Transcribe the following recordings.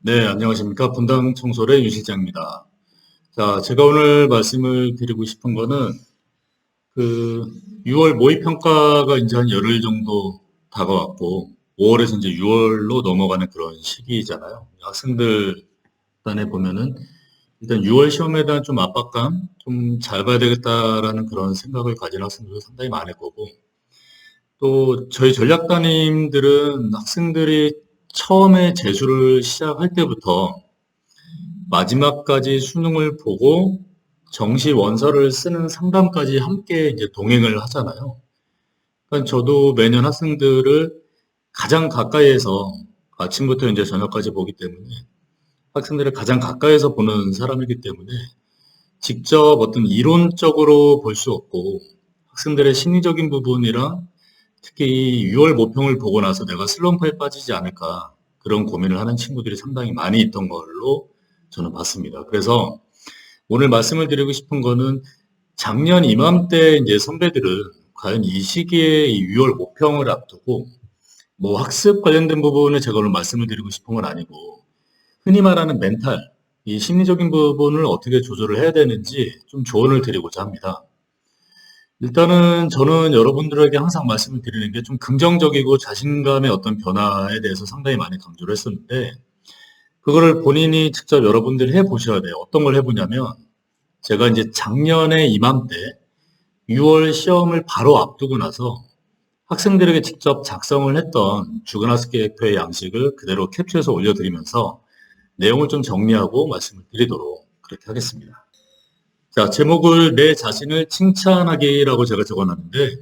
네, 안녕하십니까. 분당 청솔의 유 실장입니다. 자, 제가 오늘 말씀을 드리고 싶은 거는 그 6월 모의평가가 이제 한 열흘 정도 다가왔고 5월에서 이제 6월로 넘어가는 그런 시기잖아요. 학생들 단에 보면은 일단 6월 시험에 대한 좀 압박감, 좀 잘 봐야 되겠다라는 그런 생각을 가진 학생들도 상당히 많을 거고 또 저희 전략단님들은 학생들이 처음에 재수를 시작할 때부터 마지막까지 수능을 보고 정시 원서를 쓰는 상담까지 함께 이제 동행을 하잖아요. 그러니까 저도 매년 학생들을 가장 가까이에서 아침부터 이제 저녁까지 보기 때문에 학생들을 가장 가까이에서 보는 사람이기 때문에 직접 어떤 이론적으로 볼 수 없고 학생들의 심리적인 부분이랑 특히 6월 모평을 보고 나서 내가 슬럼프에 빠지지 않을까 그런 고민을 하는 친구들이 상당히 많이 있던 걸로 저는 봤습니다. 그래서 오늘 말씀을 드리고 싶은 거는 작년 이맘때 이제 선배들은 과연 이 시기에 이 6월 모평을 앞두고 뭐 학습 관련된 부분을 제가 오늘 말씀을 드리고 싶은 건 아니고 흔히 말하는 멘탈, 이 심리적인 부분을 어떻게 조절을 해야 되는지 좀 조언을 드리고자 합니다. 일단은 저는 여러분들에게 항상 말씀을 드리는 게 좀 긍정적이고 자신감의 어떤 변화에 대해서 상당히 많이 강조를 했었는데 그거를 본인이 직접 여러분들이 해 보셔야 돼요. 어떤 걸 해보냐면 제가 이제 작년에 이맘때 6월 시험을 바로 앞두고 나서 학생들에게 직접 작성을 했던 주간학습 계획표의 양식을 그대로 캡처해서 올려드리면서 내용을 좀 정리하고 말씀을 드리도록 그렇게 하겠습니다. 자, 제목을 내 자신을 칭찬하기라고 제가 적어놨는데,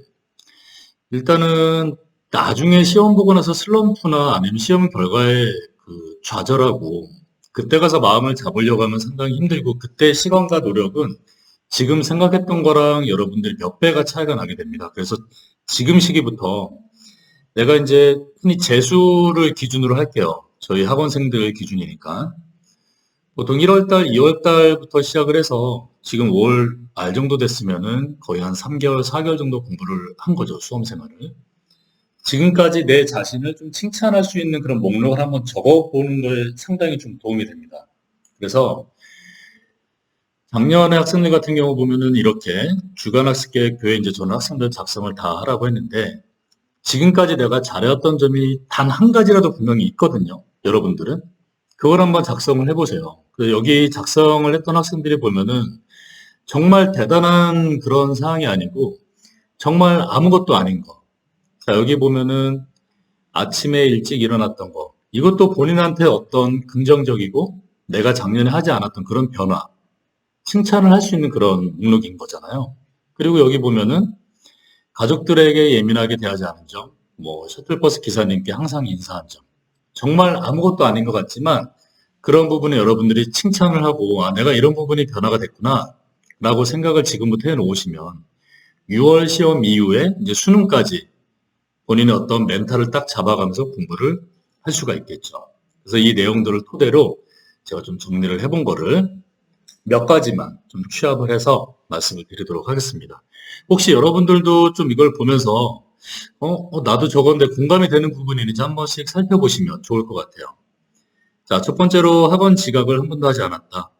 일단은 나중에 시험 보고 나서 슬럼프나 아니면 시험 결과에 그 좌절하고, 그때 가서 마음을 잡으려고 하면 상당히 힘들고, 그때 시간과 노력은 지금 생각했던 거랑 여러분들이 몇 배가 차이가 나게 됩니다. 그래서 지금 시기부터 내가 이제 흔히 재수를 기준으로 할게요. 저희 학원생들 기준이니까. 보통 1월달, 2월달부터 시작을 해서 지금 5월 말 정도 됐으면은 거의 한 3개월, 4개월 정도 공부를 한 거죠, 수험 생활을. 지금까지 내 자신을 좀 칭찬할 수 있는 그런 목록을 한번 적어보는 거에 상당히 좀 도움이 됩니다. 그래서 작년에 학생들 같은 경우 보면은 이렇게 주간학습 계획표에 이제 저는 학생들 작성을 다 하라고 했는데 지금까지 내가 잘해왔던 점이 단 한 가지라도 분명히 있거든요. 여러분들은. 그걸 한번 작성을 해보세요. 그 여기 작성을 했던 학생들이 보면은 정말 대단한 그런 사항이 아니고 정말 아무것도 아닌 거. 자, 여기 보면은 아침에 일찍 일어났던 거. 이것도 본인한테 어떤 긍정적이고 내가 작년에 하지 않았던 그런 변화. 칭찬을 할 수 있는 그런 목록인 거잖아요. 그리고 여기 보면은 가족들에게 예민하게 대하지 않은 점, 뭐 셔틀버스 기사님께 항상 인사한 점. 정말 아무것도 아닌 것 같지만 그런 부분에 여러분들이 칭찬을 하고 아 내가 이런 부분이 변화가 됐구나 라고 생각을 지금부터 해놓으시면 6월 시험 이후에 이제 수능까지 본인의 어떤 멘탈을 딱 잡아가면서 공부를 할 수가 있겠죠. 그래서 이 내용들을 토대로 제가 좀 정리를 해본 거를 몇 가지만 좀 취합을 해서 말씀을 드리도록 하겠습니다. 혹시 여러분들도 좀 이걸 보면서 어, 어, 나도 저건데 공감이 되는 부분이 있는지 한 번씩 살펴보시면 좋을 것 같아요. 자, 첫 번째로 학원 지각을 한 번도 하지 않았다.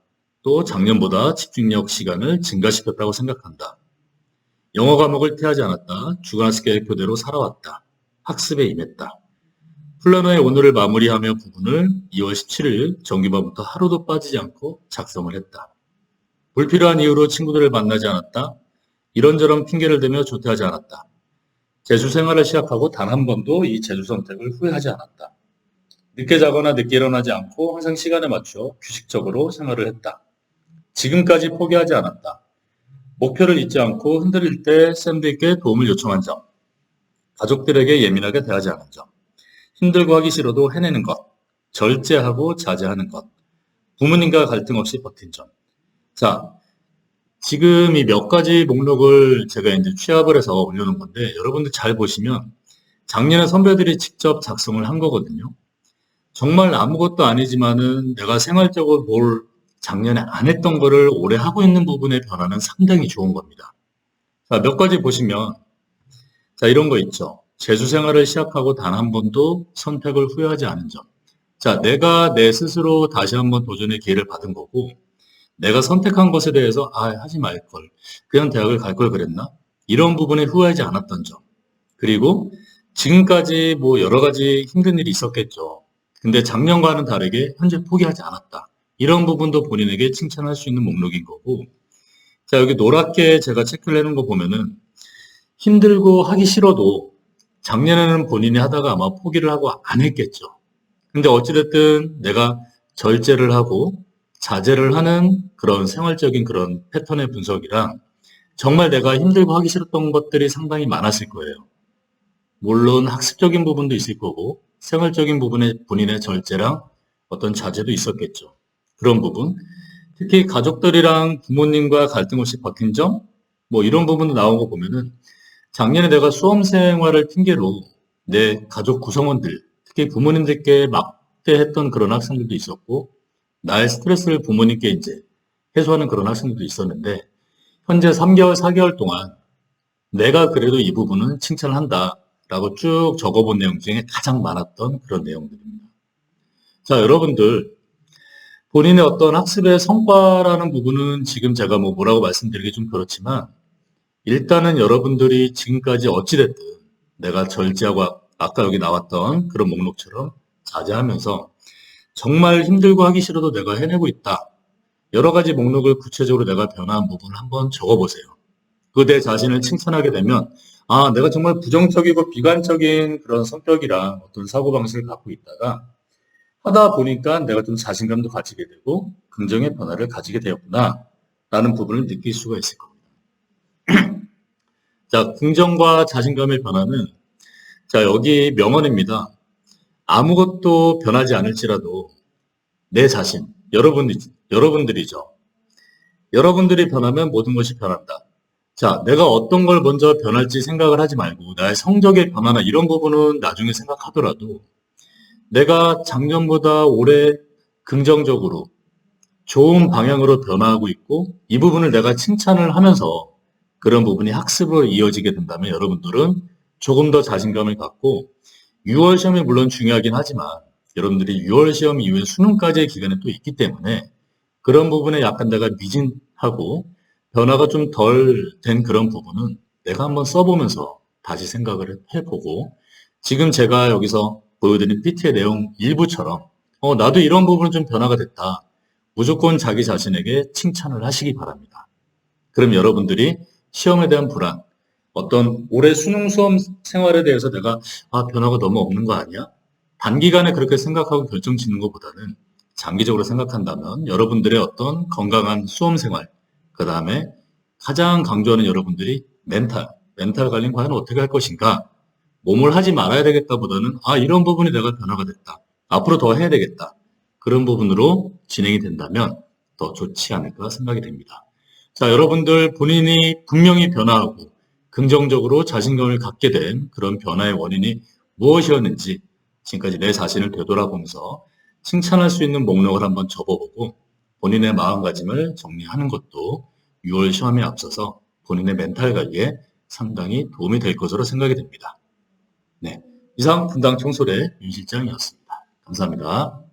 또 작년보다 집중력 시간을 증가시켰다고 생각한다. 영어 과목을 태하지 않았다. 주간학습 계획표대로 살아왔다. 학습에 임했다. 플래너의 오늘을 마무리하며 부분을 2월 17일 정기반부터 하루도 빠지지 않고 작성을 했다. 불필요한 이유로 친구들을 만나지 않았다. 이런저런 핑계를 대며 조퇴하지 않았다. 재수 생활을 시작하고 단 한 번도 이 재수 선택을 후회하지 않았다. 늦게 자거나 늦게 일어나지 않고 항상 시간에 맞춰 규칙적으로 생활을 했다. 지금까지 포기하지 않았다. 목표를 잊지 않고 흔들릴 때 샌드에게 도움을 요청한 점. 가족들에게 예민하게 대하지 않은 점. 힘들고 하기 싫어도 해내는 것. 절제하고 자제하는 것. 부모님과 갈등 없이 버틴 점. 자, 지금 이 몇 가지 목록을 제가 이제 취합을 해서 올려놓은 건데 여러분들 잘 보시면 작년에 선배들이 직접 작성을 한 거거든요. 정말 아무것도 아니지만은 내가 생활적으로 뭘 작년에 안 했던 거를 올해 하고 있는 부분의 변화는 상당히 좋은 겁니다. 자, 몇 가지 보시면 자, 이런 거 있죠. 재수 생활을 시작하고 단 한 번도 선택을 후회하지 않은 점. 자, 내가 내 스스로 다시 한번 도전의 기회를 받은 거고, 내가 선택한 것에 대해서, 아, 하지 말걸. 그냥 대학을 갈 걸 그랬나? 이런 부분에 후회하지 않았던 점. 그리고 지금까지 뭐 여러 가지 힘든 일이 있었겠죠. 근데 작년과는 다르게 현재 포기하지 않았다. 이런 부분도 본인에게 칭찬할 수 있는 목록인 거고, 자, 여기 노랗게 제가 체크를 해놓은 거 보면은 힘들고 하기 싫어도 작년에는 본인이 하다가 아마 포기를 하고 안 했겠죠. 근데 어찌됐든 내가 절제를 하고 자제를 하는 그런 생활적인 그런 패턴의 분석이랑 정말 내가 힘들고 하기 싫었던 것들이 상당히 많았을 거예요. 물론 학습적인 부분도 있을 거고 생활적인 부분에 본인의 절제랑 어떤 자제도 있었겠죠. 그런 부분. 특히 가족들이랑 부모님과 갈등 없이 버틴 점, 뭐 이런 부분도 나온 거 보면은 작년에 내가 수험 생활을 핑계로 내 가족 구성원들, 특히 부모님들께 막대했던 그런 학생들도 있었고, 나의 스트레스를 부모님께 이제 해소하는 그런 학생들도 있었는데, 현재 3개월, 4개월 동안 내가 그래도 이 부분은 칭찬을 한다 라고 쭉 적어본 내용 중에 가장 많았던 그런 내용들입니다. 자, 여러분들, 본인의 어떤 학습의 성과라는 부분은 지금 제가 뭐 뭐라고 말씀드리기 좀 그렇지만, 일단은 여러분들이 지금까지 어찌됐든 내가 절제하고 아까 여기 나왔던 그런 목록처럼 자제하면서 정말 힘들고 하기 싫어도 내가 해내고 있다. 여러 가지 목록을 구체적으로 내가 변화한 부분을 한번 적어보세요. 그 내 자신을 칭찬하게 되면 아, 내가 정말 부정적이고 비관적인 그런 성격이랑 어떤 사고방식을 갖고 있다가 하다 보니까 내가 좀 자신감도 가지게 되고 긍정의 변화를 가지게 되었구나 라는 부분을 느낄 수가 있을 겁니다. 자, 긍정과 자신감의 변화는 자, 여기 명언입니다. 아무것도 변하지 않을지라도 내 자신, 여러분, 여러분들이죠. 여러분들이 변하면 모든 것이 변한다. 자, 내가 어떤 걸 먼저 변할지 생각을 하지 말고 나의 성적의 변화나 이런 부분은 나중에 생각하더라도 내가 작년보다 올해 긍정적으로 좋은 방향으로 변화하고 있고 이 부분을 내가 칭찬을 하면서 그런 부분이 학습으로 이어지게 된다면 여러분들은 조금 더 자신감을 갖고 6월 시험이 물론 중요하긴 하지만 여러분들이 6월 시험 이후에 수능까지의 기간이 또 있기 때문에 그런 부분에 약간 내가 미진하고 변화가 좀 덜 된 그런 부분은 내가 한번 써보면서 다시 생각을 해보고 지금 제가 여기서 보여드린 PT의 내용 일부처럼 어, 나도 이런 부분은 좀 변화가 됐다. 무조건 자기 자신에게 칭찬을 하시기 바랍니다. 그럼 여러분들이 시험에 대한 불안, 어떤 올해 수능 수험 생활에 대해서 내가 아 변화가 너무 없는 거 아니야? 단기간에 그렇게 생각하고 결정 짓는 것보다는 장기적으로 생각한다면 여러분들의 어떤 건강한 수험 생활, 그 다음에 가장 강조하는 여러분들이 멘탈, 멘탈 관리 과연 어떻게 할 것인가? 몸을 하지 말아야 되겠다 보다는 아 이런 부분이 내가 변화가 됐다. 앞으로 더 해야 되겠다. 그런 부분으로 진행이 된다면 더 좋지 않을까 생각이 됩니다. 자, 여러분들 본인이 분명히 변화하고 긍정적으로 자신감을 갖게 된 그런 변화의 원인이 무엇이었는지 지금까지 내 자신을 되돌아보면서 칭찬할 수 있는 목록을 한번 접어보고 본인의 마음가짐을 정리하는 것도 6월 시험에 앞서서 본인의 멘탈 관리에 상당히 도움이 될 것으로 생각이 됩니다. 네. 이상 분당 청소대 윤 실장이었습니다. 감사합니다.